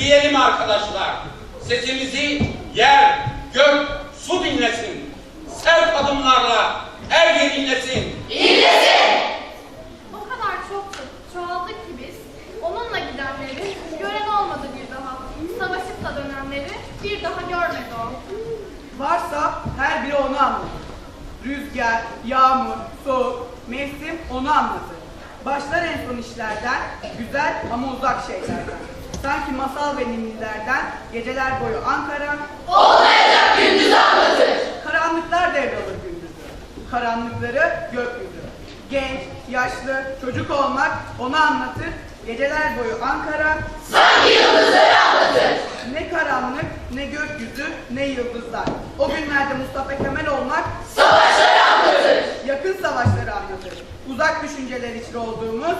Büyüyelim arkadaşlar. Sesimizi yer, gök, su dinlesin. Sert adımlarla her yer dinlesin. İnlesin! O kadar çok çoğaldık ki biz. Onunla gidenleri gören olmadı bir daha. Savaşıp da dönenleri bir daha görmedi o. Varsa her biri onu anlatır. Rüzgar, yağmur, soğuk, mevsim onu anlatır. Başlar en son işlerden, güzel ama uzak şeylerden. Sanki masal ve ninnilerden geceler boyu Ankara olmayacak gündüzü anlatır. Karanlıklar devralır gündüzü. Karanlıkları gökyüzü. Genç, yaşlı, çocuk olmak onu anlatır. Geceler boyu Ankara ne karanlık, ne gökyüzü, ne yıldızlar. O günlerde Mustafa Kemal olmak savaşları anlatır. Yakın savaşları anlatır. Uzak düşünceler içinde olduğumuz